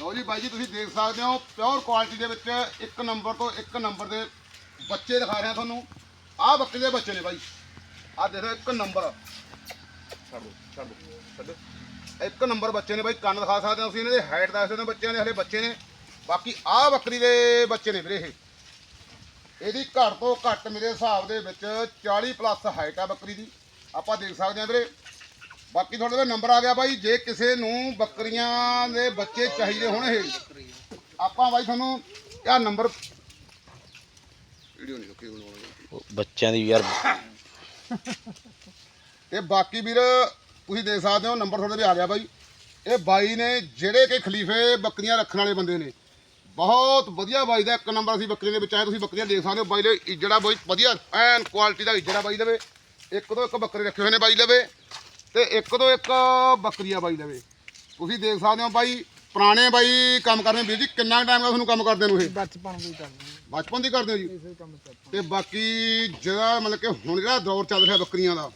ਲਓ ਜੀ ਬਾਈ ਜੀ ਤੁਸੀਂ ਦੇਖ ਸਕਦੇ ਹੋ ਪਿਓਰ ਕੁਆਲਿਟੀ ਦੇ ਵਿੱਚ ਇੱਕ ਨੰਬਰ ਤੋਂ ਇੱਕ ਨੰਬਰ ਦੇ ਬੱਚੇ ਦਿਖਾ ਰਿਹਾ ਤੁਹਾਨੂੰ। ਆਹ ਬੱਕਰੀ ਦੇ ਬੱਚੇ ਨੇ ਬਾਈ। ਆਹ ਦੇਖੋ ਇੱਕ ਨੰਬਰ ਛੱਡ ਦਿਓ, ਛੱਡ ਦਿਓ, ਛੱਡੋ ਇੱਕ ਨੰਬਰ ਬੱਚੇ ਨੇ ਬਾਈ ਕੰਨ ਦਿਖਾ ਸਕਦੇ ਹੋ ਤੁਸੀਂ ਇਹਨਾਂ ਦੇ ਹਾਈਟ ਦੱਸ ਸਕਦੇ ਹੋ ਬੱਚਿਆਂ ਦੇ ਹਲੇ ਬੱਚੇ ਨੇ। ਬਾਕੀ ਆਹ ਬੱਕਰੀ ਦੇ ਬੱਚੇ ਨੇ ਵੀਰੇ ਇਹ। ਇਹਦੀ ਘੱਟ ਤੋਂ ਘੱਟ ਮੇਰੇ ਹਿਸਾਬ ਦੇ ਵਿੱਚ 40 ਪਲੱਸ ਹਾਈਟ ਆ ਬੱਕਰੀ ਦੀ। ਆਪਾਂ ਦੇਖ ਸਕਦੇ ਹਾਂ ਵੀਰੇ ਬਾਕੀ ਤੁਹਾਡੇ ਕੋਲ ਨੰਬਰ ਆ ਗਿਆ ਬਾਈ ਜੇ ਕਿਸੇ ਨੂੰ ਬੱਕਰੀਆਂ ਦੇ ਬੱਚੇ ਚਾਹੀਦੇ ਹੋਣ ਇਹ ਆਪਾਂ ਬਾਈ ਤੁਹਾਨੂੰ ਇਹ ਨੰਬਰ ਵੀਡੀਓ ਨਹੀਂ ਰੁਕੀ ਉਹ ਬੱਚਿਆਂ ਦੀ ਯਾਰ ਤੇ ਬਾਕੀ ਵੀਰ ਤੁਸੀਂ ਦੇਖ ਸਕਦੇ ਹੋ ਨੰਬਰ ਤੁਹਾਡੇ ਵੀ ਆ ਗਿਆ ਬਾਈ। ਇਹ ਬਾਈ ਨੇ ਜਿਹੜੇ ਕਿ ਖਲੀਫੇ ਬੱਕਰੀਆਂ ਰੱਖਣ ਵਾਲੇ ਬੰਦੇ ਨੇ ਬਹੁਤ ਵਧੀਆ ਬਾਈ ਦਾ ਇੱਕ ਨੰਬਰ ਅਸੀਂ ਬੱਕਰੀਆਂ ਦੇ ਵਿੱਚ ਆਏ ਤੁਸੀਂ ਬੱਕਰੀਆਂ ਦੇਖ ਸਕਦੇ ਹੋ ਬਾਈ ਦੇ ਜਿਹੜਾ ਬਾਈ ਵਧੀਆ ਐਨ ਕੁਆਲਿਟੀ ਦਾ ਜਿਹੜਾ ਬਾਈ ਲਵੇ ਇੱਕ ਤੋਂ ਇੱਕ ਬੱਕਰੇ ਰੱਖੇ ਹੋਏ ਨੇ ਬਾਈ ਲਵੇ। ਤੇ ਇੱਕ ਤੋਂ ਇੱਕ ਬੱਕਰੀਆਂ ਬਾਈ ਲਵੇ। ਤੁਸੀਂ ਦੇਖ ਸਕਦੇ ਹੋ ਬਾਈ ਪੁਰਾਣੇ ਬਾਈ ਕੰਮ ਕਰਦੇ ਵੀਰ ਜੀ ਕਿੰਨਾ ਟਾਈਮ ਦਾ ਤੁਹਾਨੂੰ ਕੰਮ ਕਰਦੇ ਨੂੰ ਇਹ? ਬਚਪਨ ਵੀ ਕਰਦੇ ਬਚਪਨ ਦੀ ਕਰਦੇ ਹੋ ਜੀ? ਇਸੇ ਕੰਮ ਚ ਆਪਾਂ। ਤੇ ਬਾਕੀ ਜਿਹੜਾ ਮਤਲਬ ਕਿ ਹੁਣ ਜਿਹੜਾ ਦੌਰ ਚੱਲ ਰਿਹਾ ਬੱਕਰੀਆਂ ਦਾ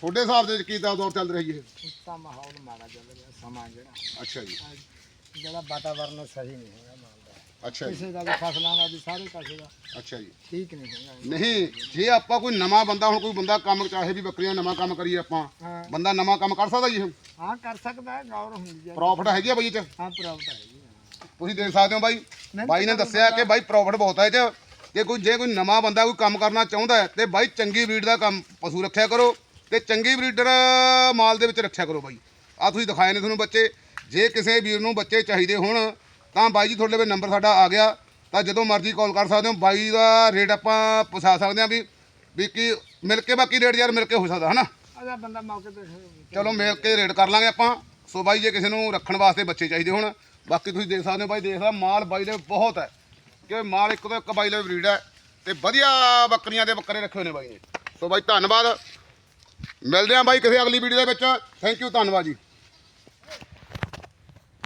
ਤੁਹਾਡੇ ਹਿਸਾਬ ਦੇ ਵਿੱਚ ਕੀ ਦਾ ਦੌਰ ਚੱਲ ਰਿਹਾ ਜੀ ਇਹ? ਦਾ ਮਾਹੌਲ ਮਾੜਾ ਚੱਲ ਰਿਹਾ ਸਮਾਂ ਜਿਹੜਾ। ਅੱਛਾ ਜੀ। ਜਿਹੜਾ ਵਾਤਾਵਰਨ ਸਹੀ ਨਹੀਂ ਹੈਗਾ ਦਾ ਅੱਛਾ ਜੀ। ਕਿਸੇ ਦਾ ਵੀ ਫਸਲਾਂ ਦਾ ਵੀ ਸਾਰੇ ਪਾਸੇ ਦਾ। ਅੱਛਾ ਜੀ। ਠੀਕ ਨਹੀਂ ਹੈਗਾ ਨਹੀਂ ਜੇ ਆਪਾਂ ਕੋਈ ਨਵਾਂ ਬੰਦਾ ਹੁਣ ਕੋਈ ਬੰਦਾ ਕੰਮ ਚਾਹੇ ਵੀ ਬੱਕਰੀਆਂ ਨਵਾਂ ਕੰਮ ਕਰੀਏ ਆਪਾਂ ਹਾਂ। ਬੰਦਾ ਨਵਾਂ ਕੰਮ ਕਰ ਸਕਦਾ ਜੀ ਹਾਂ ਕਰ ਸਕਦਾ ਹੈ ਗੌਰ ਹੁੰਦੀ ਹੈ। ਪ੍ਰੋਫਿਟ ਹੈਗੀ ਆ ਬਾਈ ਇਹ ਚ? ਹਾਂ ਪ੍ਰਾਪਤ ਹਾਂ। ਤੁਸੀਂ ਦੇਖ ਸਕਦੇ ਹੋ ਬਾਈ। ਬਾਈ ਨੇ ਦੱਸਿਆ ਕਿ ਬਾਈ ਪ੍ਰੋਫਿਟ ਬਹੁਤ ਹੈ ਇਹ ਚ। ਜੇ ਕੋਈ ਜੇ ਕੋਈ ਨਵਾਂ ਬੰਦਾ ਕੋਈ ਕੰਮ ਕਰਨਾ ਚਾਹੁੰਦਾ ਹੈ ਤੇ ਬਾਈ ਚੰਗੀ ਬਰੀਡ ਦਾ ਕੰਮ ਪਸ਼ੂ ਰੱਖਿਆ ਕਰੋ ਤੇ ਚੰਗੀ ਬਰੀਡਰ ਮਾਲ ਦੇ ਵਿੱਚ ਰੱਖਿਆ ਕਰੋ ਬਾਈ। ਆ ਤੁਸੀਂ ਦਿਖਾਏ ਨੇ ਤੁਹਾਨੂੰ ਬੱਚੇ। ਜੇ ਕਿਸੇ ਵੀਰ ਨੂੰ ਬੱਚੇ ਚਾਹੀਦੇ ਹੋਣ ਤਾਂ ਬਾਈ ਜੀ ਤੁਹਾਡੇ ਕੋਲ ਨੰਬਰ ਸਾਡਾ ਆ ਗਿਆ। ਤਾਂ ਜਦੋਂ ਮਰਜ਼ੀ ਕਾਲ ਕਰ ਸਕਦੇ ਹੋ। ਬਾਈ ਦਾ ਰੇਟ ਆਪਾਂ ਪੁਛਾ ਸਕਦੇ ਹਾਂ ਵੀ ਵੀ ਕੀ ਮਿਲ ਕੇ ਬਾਕੀ ਰੇਟ ਯਾਰ ਮਿਲ ਕੇ ਹੋ ਸਕਦਾ ਹਨਾ? ਅਜਾ ਬੰਦਾ ਮੌਕੇ ਤੇ ਚਲੋ ਮਿਲ ਕੇ ਰੇਟ ਕਰ ਲਾਂਗੇ ਆਪਾਂ। ਸੋ ਬਾਈ ਜੇ ਕਿਸੇ ਨੂੰ ਰੱਖਣ ਵਾਸਤੇ ਬੱਚੇ ਚਾਹੀਦੇ ਹੋਣ ਬਾਕੀ ਤੁਸੀਂ ਦੇਖ ਸਕਦੇ ਹੋ ਬਾਈ ਦੇਖਦਾ ਮਾਲ ਬਾਈ ਦੇ ਬਹੁਤ ਹੈ। ਕਿ ਮਾਲ ਇੱਕ ਤੋਂ ਇੱਕ ਬਾਈ ਦੇ ਬਰੀਡ ਹੈ ਤੇ ਵਧੀਆ ਬੱਕਰੀਆਂ ਦੇ ਬੱਕਰੇ ਰੱਖੇ ਹੋਏ ਨੇ ਬਾਈ ਨੇ। ਸੋ ਬਾਈ ਧੰਨਵਾਦ। ਮਿਲਦੇ ਹਾਂ ਬਾਈ ਕਿਸੇ ਅਗਲੀ ਵੀਡੀਓ ਦੇ ਵਿੱਚ। ਥੈਂਕ ਯੂ ਧੰਨਵਾਦ ਜੀ।